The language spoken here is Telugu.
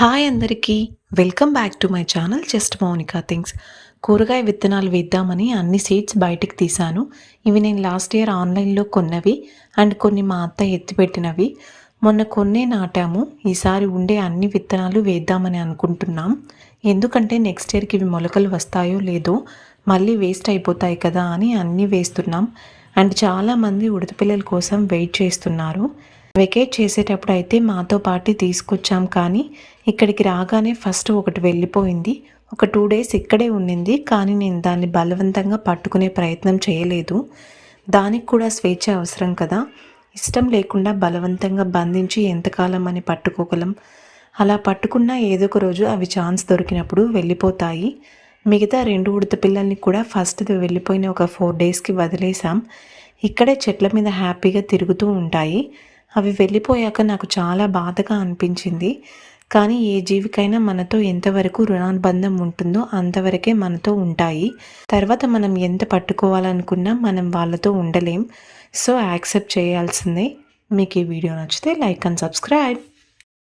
హాయ్ అందరికీ. Welcome back to my channel just Mounika things. కూరగాయ విత్తనాలు వేద్దామని అన్ని సీడ్స్ బయటికి తీశాను. ఇవి నేను లాస్ట్ ఇయర్ ఆన్లైన్లో కొన్నవి అండ్ కొన్ని మా అత్త ఎత్తిపెట్టినవి మొన్న కొన్నే నాటాము. ఈసారి ఉండే అన్ని విత్తనాలు వేద్దామని అనుకుంటున్నాం. ఎందుకంటే నెక్స్ట్ ఇయర్కి ఇవి మొలకలు వస్తాయో లేదో మళ్ళీ వేస్ట్ అయిపోతాయి కదా అని అన్నీ వేస్తున్నాం. అండ్ చాలామంది ఉడతపిల్లల కోసం వెయిట్ చేస్తున్నారు. వెకేట్ చేసేటప్పుడు అయితే మాతో పాటు తీసుకొచ్చాం కానీ ఇక్కడికి రాగానే ఫస్ట్ ఒకటి వెళ్ళిపోయింది. ఒక టూ డేస్ ఇక్కడే ఉండింది కానీ నేను దాన్ని బలవంతంగా పట్టుకునే ప్రయత్నం చేయలేదు. దానికి కూడా స్వేచ్ఛ అవసరం కదా. ఇష్టం లేకుండా బలవంతంగా బంధించి ఎంతకాలం అని పట్టుకోగలం. అలా పట్టుకున్నా ఏదో ఒక రోజు అవి ఛాన్స్ దొరికినప్పుడు వెళ్ళిపోతాయి. మిగతా రెండు ఉడత పిల్లల్ని కూడా ఫస్ట్ వెళ్ళిపోయిన ఒక ఫోర్ డేస్కి వదిలేసాం ఇక్కడే చెట్ల మీద హ్యాపీగా తిరుగుతూ ఉంటాయి. అవి వెళ్ళిపోయాక నాకు చాలా బాధగా అనిపించింది. కానీ ఏ జీవికైనా మనతో ఎంతవరకు రుణానుబంధం ఉంటుందో అంతవరకే మనతో ఉంటాయి. తర్వాత మనం ఎంత పట్టుకోవాలనుకున్నా మనం వాళ్ళతో ఉండలేం. సో యాక్సెప్ట్ చేయాల్సిందే. మీకు ఈ వీడియో నచ్చితే లైక్ అండ్ సబ్స్క్రైబ్.